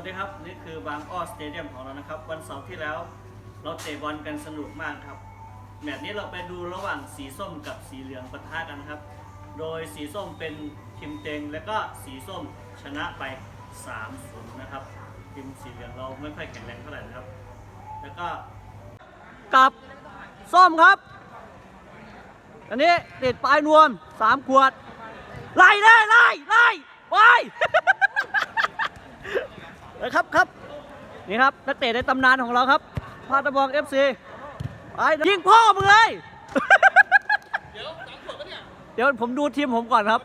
วัสดีครับ นี่คือบางอ้อสเตเดียมของเรานะครับ วันเสาร์ที่แล้ว เราเตะบอลกันสนุกมากครับ แมตช์นี้เราไปดูระหว่างสีส้มกับสีเหลืองปะทะกันครับ โดยสีส้มเป็นทีมเต็ง และก็สีส้มชนะไป3-0นะครับทีมสีเหลืองเราไม่ค่อยแข็งแรงเท่าไหร่นะครับ แล้วก็กับส้มครับ อันนี้ติดปลายนวมสามขวด ไล่ได้ไล่ไล่ไว เลยครับครับนี่ครับนักเตะในตำนานของเราครับพาตะบองเอฟซีไปยิงพ่อมึงเลยเดี๋ยวผมดูทีมผมก่อนครับ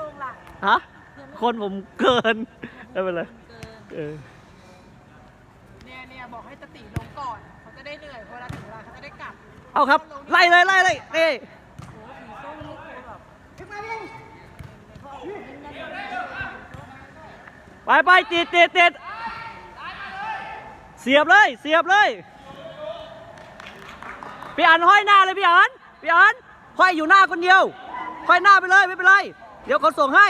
ลงล่ะฮะคนผมเกินไม่เป็นไรเกินเออเนี่ยเนี่ยบอกให้สติลงก่อนเขาจะได้เหนื่อยเวลาถึงเวลาเขาจะได้กลับเอาครับ ไล่เลยไล่เลยนี่โอ้โหสีส้มนี่คือแบบขึ้นมาดิ ไปไปติดติดติดเสียบเลยเสียบเลยพี่อันห้อยหน้าเลยพี่อันพี่อันห้อยอยู่หน้าคนเดียวห้อยหน้าไปเลยไม่เป็นไรเดี๋ยวเขาส่งให้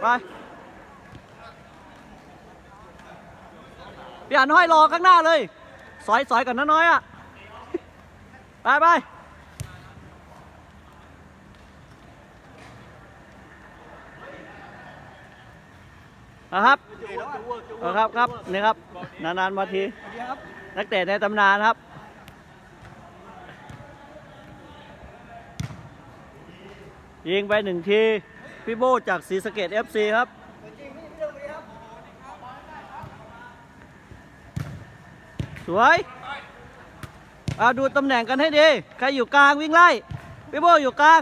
ไปพี่อันห้อยรอข้างหน้าเลยสอยสอยก่อนนะน้อยอะไปไป นะครับเอาครับครับนี่ครับ นานๆมาทีนักเตะในตำนานครับยิงไปหนึ่งทีพี่โบจากศรีสะเกด FC ครับสวยเอาดูตำแหน่งกันให้ดี ใครอยู่กลางวิ่งไล่ พี่โบอยู่กลาง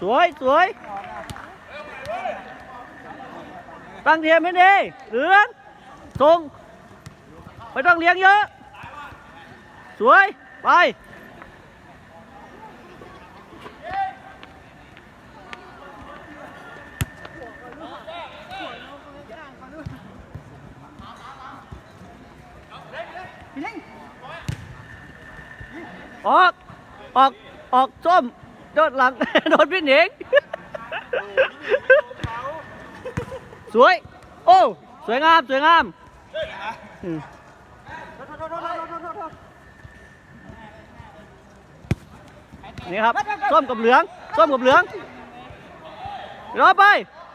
สวยสวยตั้งเทียมให้ดีเหลืองส่งไม่ต้องเลี้ยงเยอะ สวย ไปออก ออก ออกส้มโดนหลัง โดนพี่หนิง สวย โอ้ สวยงาม สวยงามอืมนี่ครับ ส้มกับเหลือง ส้มกับเหลืองรอไป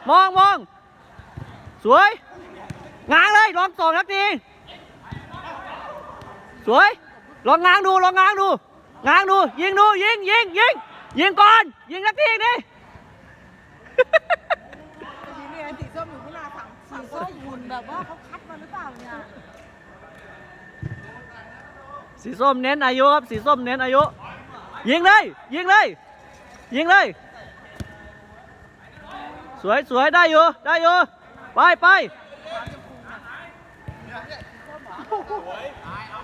มองมองสวย ง้างเลยลองส่งนักทีสวย ลองง้างดู ลองง้างดู ง้างดู ยิงดู ยิงยิงยิงยิงก่อน ยิงนักทีนี่สีเนี่ยสีส้มอยู่ข้างหน้าสามสีส้มหุ่นแบบว่าเขาคัดมาหรือเปล่าเนี่ยสีส้มเน้นอายุครับ สีส้มเน้นอายุ ยิงเลย ยิงเลย ยิงเลย สวยสวยได้อยู่ ได้อยู่ ไปไป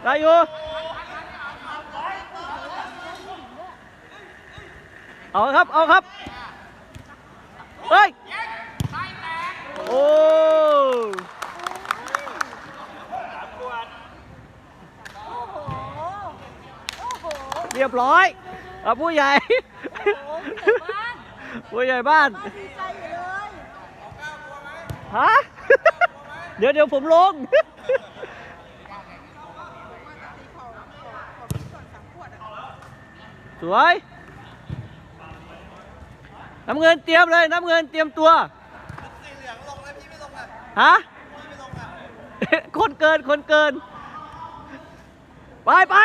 ได้อยู่ เอาครับ เอาครับ เฮ้ย โอ้โหเรียบร้อยเอาผู้ใหญ่ ผู้ใหญ่บ้าน ฮะ เดี๋ยวเดี๋ยวผมลงสวย น้ำเงินเตรียมเลยน้ำเงินเตรียมตัวสีเหลืองลงแล้วพี่ไม่ลงอะฮะพี่ไม่ลงอะคนเกินคนเกิน ไปไป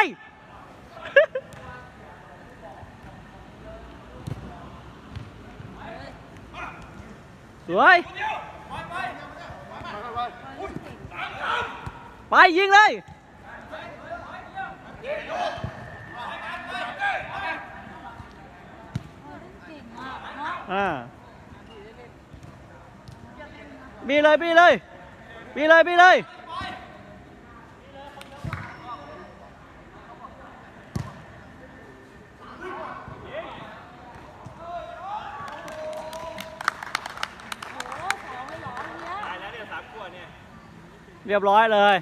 สวยไปยิงเลย บีเลยบีเลยบีเลยบีเลยเรียบร้อยเลย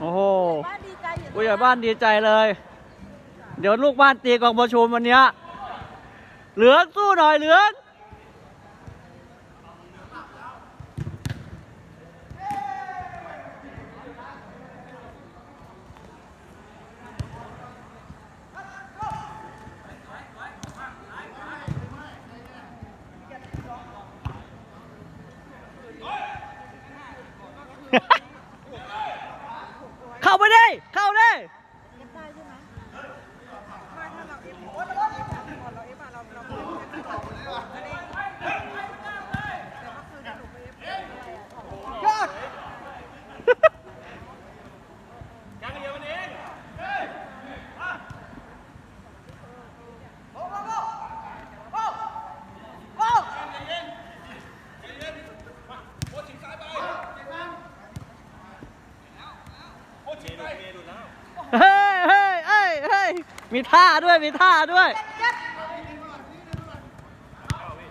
โอ้โหผู้ใหญ่บ้านดีใจเลย เดี๋ยวลูกบ้านตีกองประชุมวันนี้เหลืองสู้หน่อยเหลือง เข้าไปดิ เข้าดิ เอฟได้ใช่ไหมไม่ถ้าเราเอฟก่อนเราเอฟอะเราเราไม่ได้ไม่ได้แต่เมื่อคืนหนูไปเอฟอะไรอะของ ยอด เฮ้ยเฮ้ยเฮ้ยเฮ้ย มีท่าด้วย มีท่าด้วย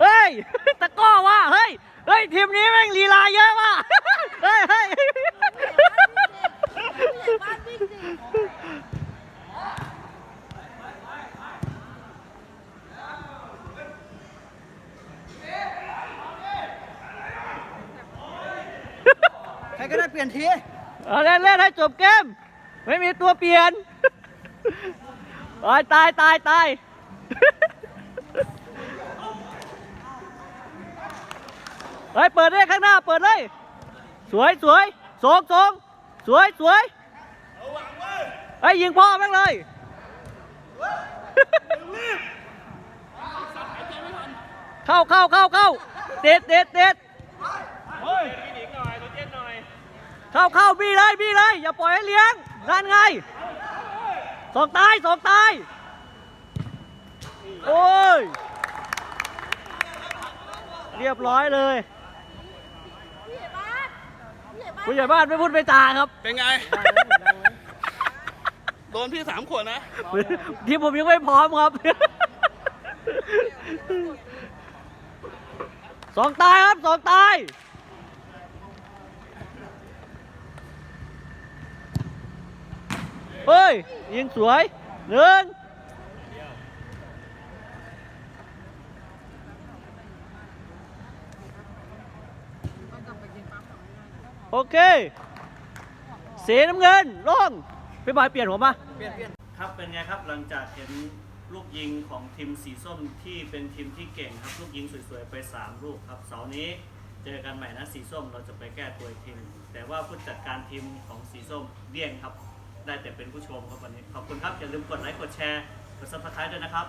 เฮ้ย ตะกร้อว่ะ เฮ้ย เฮ้ย ทีมนี้แม่งลีลาเยอะว่ะ เฮ้ยเฮ้ยบ้านวิ่งสิใครก็ได้เปลี่ยนที เอาเล่นเล่นให้จบเกม ไม่มีตัวเปลี่ยน โอ้ยตายตายตายเฮ้ยเปิดเลยข้างหน้าเปิดเลย สวยสวยสองสองสวยสวยเฮ้ยยิงพ่อแม่งเลยเข้าเข้าเข้าเข้าเด็ดเด็ดเด็ดเข้าเข้าบี้เลยบี้เลยอย่าปล่อยให้เลี้ยงนั่นไง สองตายสองตายโอ้ย เรียบร้อยเลยผู้ใหญ่บ้านผู้ใหญ่บ้านผู้ใหญ่บ้านไม่พูดไม่จาครับ เป็นไง โดนพี่สามขวดนะ ทีมผมยังไม่พร้อมครับ สองตายครับสองตาย เฮ้ยยิงสวยหนึ่งโอเคสีน้ำเงินลงพี่บอยเปลี่ยนผมมาเปลี่ยนเปลี่ยนครับเป็นไงครับหลังจากเห็นลูกยิงของทีมสีส้มที่เป็นทีมที่เก่งครับ ลูกยิงสวยๆไป 3 ลูกครับเสาร์นี้เจอกันใหม่นะสีส้มเราจะไปแก้ตัวทีม แต่ว่าผู้จัดการทีมของสีส้มเลี่ยงครับ ได้แต่เป็นผู้ชมครับวันนี้ ขอบคุณครับ อย่าลืมกดไลค์ กดแชร์ กดซับสไครต์ด้วยนะครับ